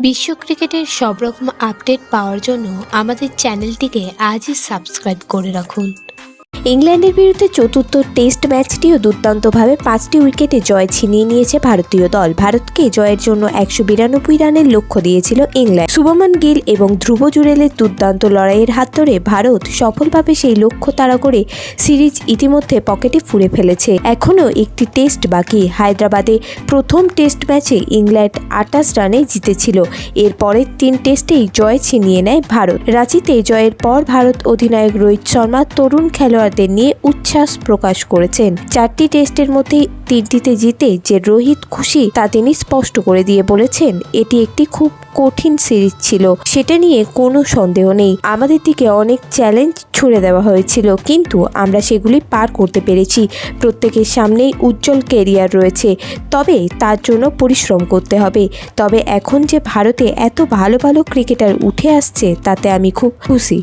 বিশ্ব ক্রিকেটের সব রকম আপডেট পাওয়ার জন্য আমাদের চ্যানেলটিকে আজই সাবস্ক্রাইব করে রাখুন। ইংল্যান্ডের বিরুদ্ধে চতুর্থ টেস্ট ম্যাচটিও দুর্দান্তভাবে পাঁচটি উইকেটে জয় ছিনিয়ে নিয়েছে ভারতীয় দল। ভারতকে জয়ের জন্য একশো বিরানব্বই রানের লক্ষ্য দিয়েছিল ইংল্যান্ড। শুভমান গিল এবং ধ্রুব জুরেলের দুর্দান্ত লড়াইয়ের হাত ধরে ভারত সফলভাবে সেই লক্ষ্য তাড়া করে সিরিজ ইতিমধ্যে পকেটে ফুরে ফেলেছে। এখনও একটি টেস্ট বাকি। হায়দ্রাবাদে প্রথম টেস্ট ম্যাচে ইংল্যান্ড আটাশ রানে জিতেছিল। এর পরের তিন টেস্টেই জয় ছিনিয়ে নেয় ভারত। রাঁচিতে জয়ের পর ভারত অধিনায়ক রোহিত শর্মা তরুণ খেলোয়াড়দের নিয়ে উচ্ছ্বাস প্রকাশ করেছেন। চারটি টেস্টের মধ্যে তিনটিতে জিতে যে রোহিত খুশি তা তিনি স্পষ্ট করে দিয়ে বলেছেন, এটি একটি খুব কঠিন সিরিজ ছিল। সেটা নিয়ে কোনো সন্দেহ নেই। আমাদের দিকে অনেক চ্যালেঞ্জ ছুড়ে দেওয়া হয়েছিল, কিন্তু আমরা সেগুলি পার করতে পেরেছি। প্রত্যেকের সামনেই উজ্জ্বল কেরিয়ার রয়েছে। তবে তার জন্য পরিশ্রম করতে হবে। তবে এখন যে ভারতে এত ভালো ভালো ক্রিকেটার উঠে আসছে, তাতে আমি খুব খুশি।